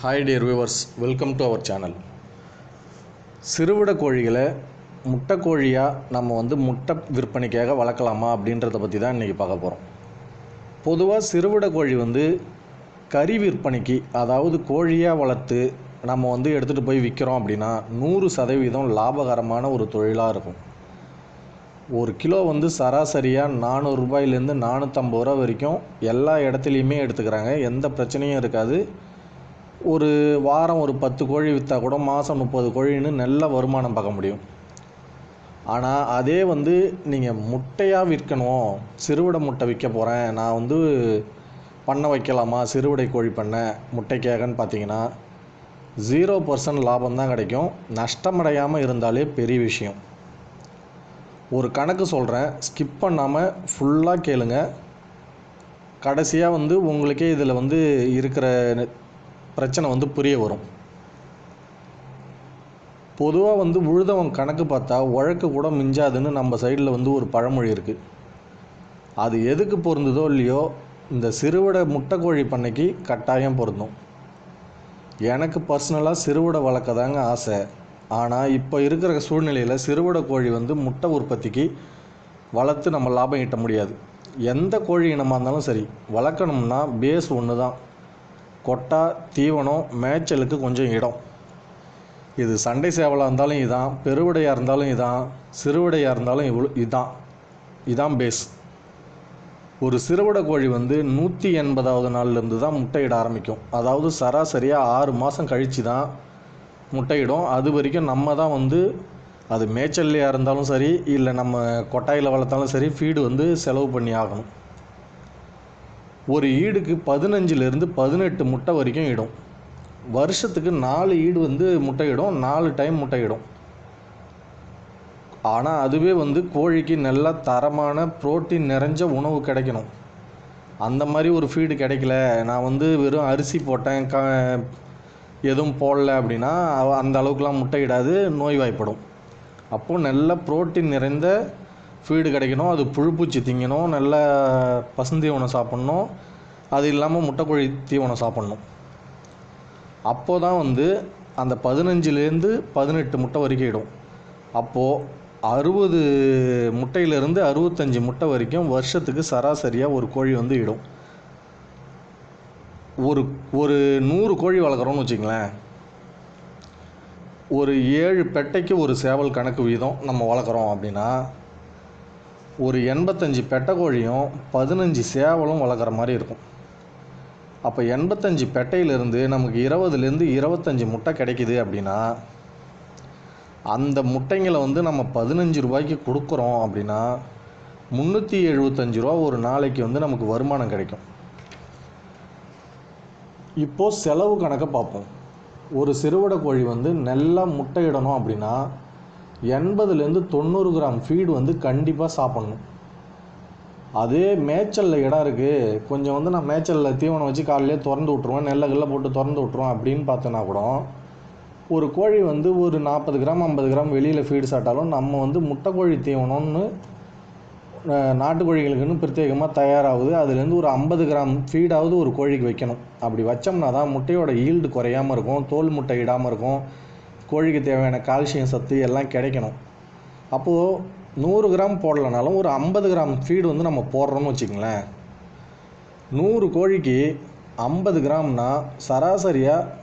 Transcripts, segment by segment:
Hi dear viewers welcome to our channel சிறுவிட கோழிகளை முட்டை கோழியாக நம்ம வந்து முட்டை விற்பனைக்காக வளர்க்கலாமா அப்படின்றத பற்றி தான் இன்றைக்கி பார்க்க போகிறோம் பொதுவாக சிறுவிட கோழி வந்து கறி விற்பனைக்கு அதாவது கோழியாக வளர்த்து நம்ம வந்து எடுத்துகிட்டு போய் விற்கிறோம் அப்படின்னா நூறு சதவீதம் லாபகரமான ஒரு தொழிலாக இருக்கும். ஒரு கிலோ வந்து சராசரியாக நானூறுரூபாயிலேருந்து நானூற்றம்பது ரூபா வரைக்கும் எல்லா இடத்துலையுமே எடுத்துக்கிறாங்க. எந்த பிரச்சனையும் இருக்காது. ஒரு வாரம் ஒரு பத்து கோழி விற்றா கூட மாதம் முப்பது கோழின்னு நல்ல வருமானம் பார்க்க முடியும். ஆனால் அதே வந்து நீங்கள் முட்டையாக விற்கணும். சிறுவிடை முட்டை விற்க போகிறேன் நான் வந்து பண்ண வைக்கலாமா? சிறுவிடை கோழி பண்ண முட்டைக்காகன்னு பார்த்தீங்கன்னா ஜீரோ பர்சன்ட் லாபம் தான் கிடைக்கும். நஷ்டமடையாமல் இருந்தாலே பெரிய விஷயம். ஒரு கணக்கு சொல்கிறேன் ஸ்கிப் பண்ணாமல் ஃபுல்லாக கேளுங்க. கடைசியாக வந்து உங்களுக்கே இதில் வந்து இருக்கிற பிரச்சனை வந்து புரிய வரும். பொதுவாக வந்து உழுதவன் கணக்கு பார்த்தா உழக்கு கூட மிஞ்சாதுன்னு நம்ம சைடில் வந்து ஒரு பழமொழி இருக்குது அது எதுக்கு பொருந்துதோ இல்லையோ இந்த சிறுவிடை முட்டைக்கோழி பண்ணைக்கு கட்டாயம் பொருந்தும். எனக்கு பர்சனலாக சிறுவிடை வளர்க்க தாங்க ஆசை. ஆனால் இப்போ இருக்கிற சூழ்நிலையில் சிறுவிட கோழி வந்து முட்டை உற்பத்திக்கு வளர்த்து நம்ம லாபம் ஈட்ட முடியாது. எந்த கோழி இனமாக இருந்தாலும் சரி வளர்க்கணும்னா பேஸ் ஒன்று தான் கொட்டா தீவனம் மேய்ச்சலுக்கு கொஞ்சம் இடம். இது சண்டை சேவலாக இருந்தாலும் இதான் பெருவிடையாக இருந்தாலும் இதான் சிறுவிடையாக இருந்தாலும் இவ்வளோ இதான். இதான் பேஸ் ஒரு சிறுவிட கோழி வந்து நூற்றி எண்பதாவது நாள்லேருந்து தான் முட்டையிட ஆரம்பிக்கும். அதாவது சராசரியாக ஆறு மாதம் கழித்து தான் முட்டையிடும். அது வரைக்கும் நம்ம தான் வந்து அது மேய்ச்சல்லையாக இருந்தாலும் சரி இல்லை நம்ம கொட்டாயில் வளர்த்தாலும் சரி ஃபீடு வந்து செலவு பண்ணி ஆகணும். ஒரு ஈடுக்கு பதினஞ்சுலேருந்து பதினெட்டு முட்டை வரைக்கும் இடும். வருஷத்துக்கு நாலு ஈடு வந்து முட்டையிடும் நாலு டைம் முட்டையிடும். ஆனால் அதுவே வந்து கோழிக்கு நல்ல தரமான புரோட்டீன் நிறைஞ்ச உணவு கிடைக்கணும். அந்த மாதிரி ஒரு ஃபீடு கிடைக்கல. நான் வந்து வெறும் அரிசி போட்டேன் க எதுவும் போடல அப்படின்னா அந்த அளவுக்குலாம் முட்டையிடாது நோய்வாய்ப்படும். அப்போது நல்ல புரோட்டீன் நிறைந்த ஃபீடு கிடைக்கணும் அது புழுப்பூச்சி திங்கணும் நல்ல பசுந்தீவனம் சாப்பிட்ணும் அது இல்லாமல் முட்டைக்கோழி தீவனம் சாப்பிட்ணும். அப்போ தான் வந்து அந்த பதினஞ்சுலேருந்து பதினெட்டு முட்டை வரைக்கும் இடும் அப்போது அறுபது முட்டையிலேருந்து அறுபத்தஞ்சு முட்டை வரைக்கும் வருஷத்துக்கு சராசரியாக ஒரு கோழி வந்து இடும் ஒரு ஒரு நூறு கோழி வளர்க்குறோன்னு வச்சுங்களேன் ஒரு ஏழு பெட்டைக்கு ஒரு சேவல் கணக்கு வீதம் நம்ம வளர்க்குறோம் அப்படின்னா ஒரு எண்பத்தஞ்சு பெட்டை கோழியும் பதினஞ்சு சேவலும் வளர்க்குற மாதிரி இருக்கும். அப்போ எண்பத்தஞ்சு பெட்டையிலேருந்து நமக்கு இருபதுலேருந்து இருபத்தஞ்சி முட்டை கிடைக்குது அப்படின்னா அந்த முட்டைங்களை வந்து நம்ம பதினஞ்சு ரூபாய்க்கு கொடுக்குறோம் அப்படின்னா முந்நூற்றி எழுபத்தஞ்சு ரூபா ஒரு நாளைக்கு வந்து நமக்கு வருமானம் கிடைக்கும். இப்போது செலவு கணக்கை பார்ப்போம். ஒரு சிறுவடை கோழி வந்து நல்லா முட்டையிடணும் அப்படின்னா எண்பதுலேருந்து தொண்ணூறு கிராம் ஃபீடு வந்து கண்டிப்பாக சாப்பிட்ணும். அதே மேய்ச்சலில் இடம் இருக்குது கொஞ்சம் வந்து நான் மேய்ச்சலில் தீவனம் வச்சு காலையிலே திறந்து விட்ருவேன் நெல்லை கல்ல போட்டு திறந்து விட்ருவேன் அப்படின்னு பார்த்தோன்னா கூட ஒரு கோழி வந்து ஒரு நாற்பது கிராம் ஐம்பது கிராம் வெளியில் ஃபீடு சாப்பிட்டாலும் நம்ம வந்து முட்டை கோழி தீவனம்னு நாட்டுக்கோழிகளுக்குன்னு பிரத்யேகமாக தயாராகுது. அதுலேருந்து ஒரு ஐம்பது கிராம் ஃபீடாவது ஒரு கோழிக்கு வைக்கணும். அப்படி வச்சோம்னா தான் முட்டையோட ஈல்டு குறையாமல் இருக்கும் தோல் முட்டை இடாமல் இருக்கும். கோழிக்கு தேவையான கால்சியம் சத்து எல்லாம் கிடைக்கணும். அப்போது நூறு கிராம் போடலைனாலும் ஒரு ஐம்பது கிராம் ஃபீடு வந்து நம்ம போடுறோம்னு வச்சுக்கங்களேன். நூறு கோழிக்கு ஐம்பது கிராம்னா சராசரியாக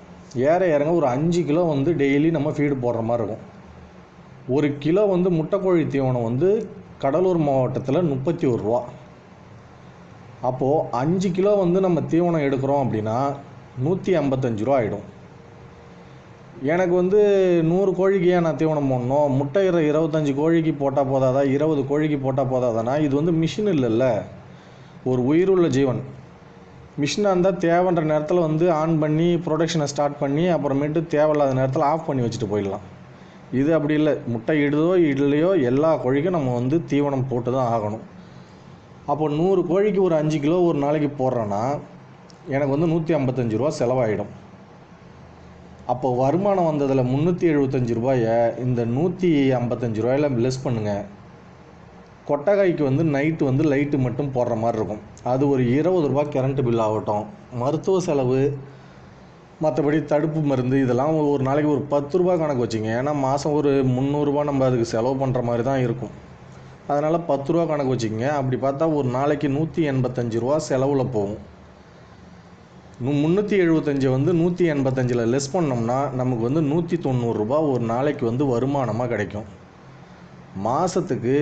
ஏற இறங்க ஒரு அஞ்சு கிலோ வந்து டெய்லி நம்ம ஃபீடு போடுற மாதிரி இருக்கும். ஒரு கிலோ வந்து முட்டைக்கோழி தீவனம் வந்து கடலூர் மாவட்டத்தில் முப்பத்தி ஒரு ரூபா. அப்போது அஞ்சு கிலோ வந்து நம்ம தீவனம் எடுக்கிறோம் அப்படின்னா நூற்றி ஐம்பத்தஞ்சு ரூபா ஆகிடும் எனக்கு வந்து நூறு கோழிக்கு ஏன் நான் தீவனம் போடணும். முட்டை இருபத்தஞ்சி கோழிக்கு போட்டால் போதாதா? இருபது கோழிக்கு போட்டால் போதாதானா? இது வந்து மிஷின் இல்லைல்ல. ஒரு உயிருள்ள ஜீவன். மிஷினாக இருந்தால் தேவைன்ற நேரத்தில் வந்து ஆன் பண்ணி ப்ரொடக்ஷனை ஸ்டார்ட் பண்ணி அப்புறமேட்டு தேவையில்லாத நேரத்தில் ஆஃப் பண்ணி வச்சுட்டு போயிடலாம். இது அப்படி இல்லை. முட்டை இடுதோ இல்லையோ எல்லா கோழிக்கும் நம்ம வந்து தீவனம் போட்டு தான் ஆகணும். அப்போ நூறு கோழிக்கு ஒரு அஞ்சு கிலோ ஒரு நாளைக்கு போடுறேன்னா எனக்கு வந்து நூற்றி ஐம்பத்தஞ்சு ரூபா செலவாயிடும். அப்போ வருமானம் வந்ததில் முந்நூற்றி எழுபத்தஞ்சு ரூபாயை இந்த நூற்றி ஐம்பத்தஞ்சு ரூபாயில் லெஸ் பண்ணுங்கள் கொட்டகாய்க்கு வந்து நைட்டு வந்து லைட்டு மட்டும் போடுற மாதிரி இருக்கும். அது ஒரு இருபது ரூபா கரண்ட் பில் ஆகட்டும். மருத்துவ செலவு மற்றபடி தடுப்பு மருந்து இதெல்லாம் ஒரு நாளைக்கு ஒரு பத்து ரூபா கணக்கு வச்சுங்க. ஏன்னா மாதம் ஒரு முந்நூறுரூவா நம்ம அதுக்கு செலவு பண்ணுற மாதிரி தான் இருக்கும். அதனால் பத்து ரூபா கணக்கு வச்சுக்கோங்க. அப்படி பார்த்தா ஒரு நாளைக்கு நூற்றி எண்பத்தஞ்சு ரூபா செலவில் போகும். முந்நூற்றி எழுபத்தஞ்சை வந்து நூற்றி எண்பத்தஞ்சில் லெஸ் பண்ணோம்னா நமக்கு வந்து நூற்றி தொண்ணூறுரூபா ஒரு நாளைக்கு வந்து வருமானமாக கிடைக்கும். மாதத்துக்கு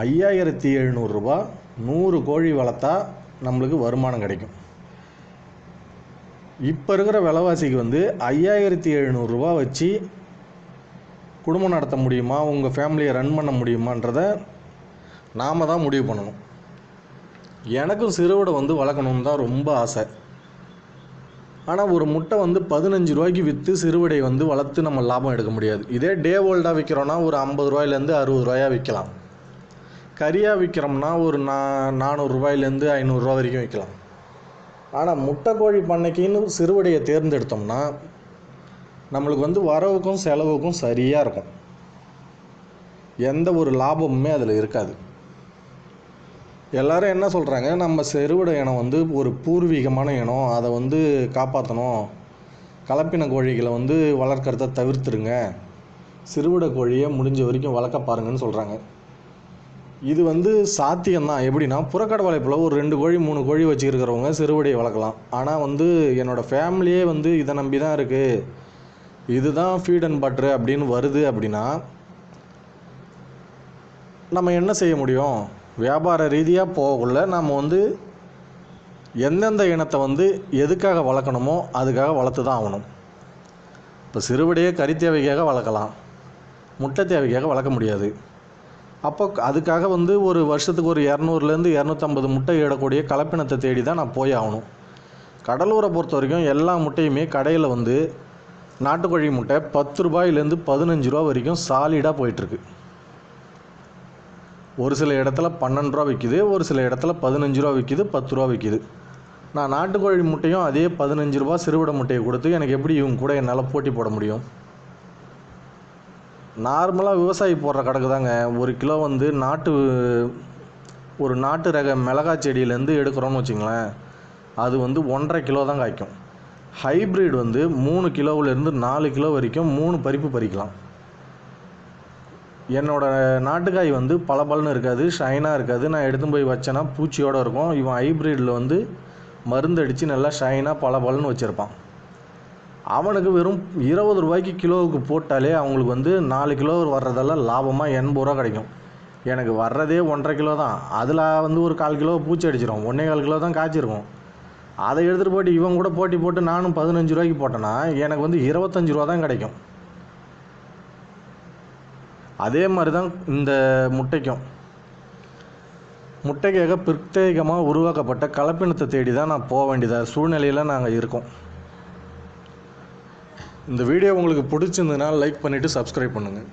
ஐயாயிரத்தி எழுநூறுரூபா நூறு கோழி வளர்த்தா நம்மளுக்கு வருமானம் கிடைக்கும். இப்போ இருக்கிற விலைவாசிக்கு வந்து ஐயாயிரத்தி எழுநூறுரூவா வச்சு குடும்பம் நடத்த முடியுமா? உங்கள் ஃபேமிலியை ரன் பண்ண முடியுமான்றத நாம் தான் முடிவு பண்ணணும். எனக்கும் சிறுவிடை வந்து வளர்க்கணுன்னு தான் ரொம்ப ஆசை. ஆனால் ஒரு முட்டை வந்து பதினஞ்சு ரூபாய்க்கு விற்று சிறுவிடை வந்து வளர்த்து நம்ம லாபம் எடுக்க முடியாது. இதே டே ஓல்டாக விற்கிறோன்னா ஒரு ஐம்பது ரூபாயிலேருந்து அறுபது ரூபாயா விற்கலாம் கறியாக விற்கிறோம்னா ஒரு நா நானூறுரூவாயிலேருந்து ஐநூறுரூவா வரைக்கும் விற்கலாம் ஆனால் முட்டை கோழி பண்ணைக்குன்னு சிறுவிடையை தேர்ந்தெடுத்தோம்னா நம்மளுக்கு வந்து வரவுக்கும் செலவுக்கும் சரியாக இருக்கும். எந்த ஒரு லாபமுமே அதில் இருக்காது. எல்லாரும் என்ன சொல்கிறாங்க நம்ம செருவிட இனம் வந்து ஒரு பூர்வீகமான இனம். அதை வந்து காப்பாற்றணும் கலப்பின கோழிகளை வந்து வளர்க்குறத தவிர்த்துருங்க. சிறுவிட கோழியை முடிஞ்ச வரைக்கும் வளர்க்க பாருங்கன்னு சொல்கிறாங்க இது வந்து சாத்தியம்தான். எப்படின்னா புறக்கடை வளைப்பில் ஒரு ரெண்டு கோழி மூணு கோழி வச்சுருக்கிறவங்க சிறுவடையை வளர்க்கலாம். ஆனால் வந்து என்னோடய ஃபேமிலியே வந்து இதை நம்பி தான் இருக்குது இதுதான் ஃபீட் அண்ட் பட்ரு அப்படின்னு வருது அப்படின்னா நம்ம என்ன செய்ய முடியும்? வியாபார ரீதியாக போகக்குள்ள நம்ம வந்து எந்தெந்த இனத்தை வந்து எதுக்காக வளர்க்கணுமோ அதுக்காக வளர்த்து தான் ஆகணும். இப்போ சிறுவடையே கறி தேவைக்காக வளர்க்கலாம். முட்டை தேவைக்காக வளர்க்க முடியாது. அப்போ அதுக்காக வந்து ஒரு வருஷத்துக்கு ஒரு இரநூறுலேருந்து இரநூத்தம்பது முட்டை இடக்கூடிய கலப்பினத்தை தேடி தான் நான் போய் ஆகணும். கடலூரை பொறுத்த வரைக்கும் எல்லா முட்டையுமே கடையில் வந்து நாட்டுக்கோழி முட்டை பத்து ரூபாயிலேருந்து பதினஞ்சு ரூபா வரைக்கும் சாலிடாக போயிட்டுருக்கு ஒரு சில இடத்துல பன்னெண்டு ரூபா விற்கிது ஒரு சில இடத்துல பதினஞ்சு ரூபா விற்கிது பத்து ரூபா விற்கிது நான் நாட்டுக்கோழி முட்டையும் அதே பதினஞ்சு ரூபா சிறுவிடை முட்டையை கொடுத்து எனக்கு எப்படி இவங்க கூட என்னால் போட்டி போட முடியும்? நார்மலாக விவசாயி போடுற கணக்கு தாங்க. ஒரு கிலோ வந்து நாட்டு ஒரு நாட்டு ரக மிளகா செடியிலேருந்து எடுக்கிறோன்னு வச்சுங்களேன் அது வந்து ஒன்றரை கிலோ தான் காய்க்கும். ஹைப்ரிட் வந்து மூணு கிலோவிலேருந்து நாலு கிலோ வரைக்கும் மூணு பறிப்பு பறிக்கலாம். என்னோடய நாட்டுக்காய் வந்து பளபளன்னு இருக்காது ஷைனாக இருக்காது. நான் எடுத்து போய் வச்சேன்னா பூச்சியோடு இருக்கும். இவன் ஹைப்ரிட்டில் வந்து மருந்து அடித்து நல்லா ஷைனாக பளபளன்னு வச்சுருப்பான். அவனுக்கு வெறும் இருபது ரூபாய்க்கு கிலோவுக்கு போட்டாலே அவங்களுக்கு வந்து நாலு கிலோ வர்றதெல்லாம் லாபமாக எண்பது ரூபா கிடைக்கும். எனக்கு வர்றதே ஒன்றரை கிலோ தான். அதில் வந்து ஒரு கால் கிலோ பூச்சி அடிச்சிடும் ஒன்றே கால் கிலோ தான் காய்ச்சிருக்கும். அதை எடுத்துகிட்டு போயிட்டு இவன் கூட போட்டி போட்டு நானும் பதினஞ்சு ரூபாய்க்கு போட்டேன்னா எனக்கு வந்து இருபத்தஞ்சு ரூபா தான் கிடைக்கும். அதே மாதிரி தான் இந்த முட்டைக்கும். முட்டைக்காக பிரத்யேகமாக உருவாக்கப்பட்ட கலப்பினத்தை தேடி தான் நான் போக வேண்டியதாக சூழ்நிலையில் நாங்கள் இருக்கோம். இந்த வீடியோ உங்களுக்கு பிடிச்சிருந்ததுன்னா லைக் பண்ணிவிட்டு சப்ஸ்கிரைப் பண்ணுங்கள்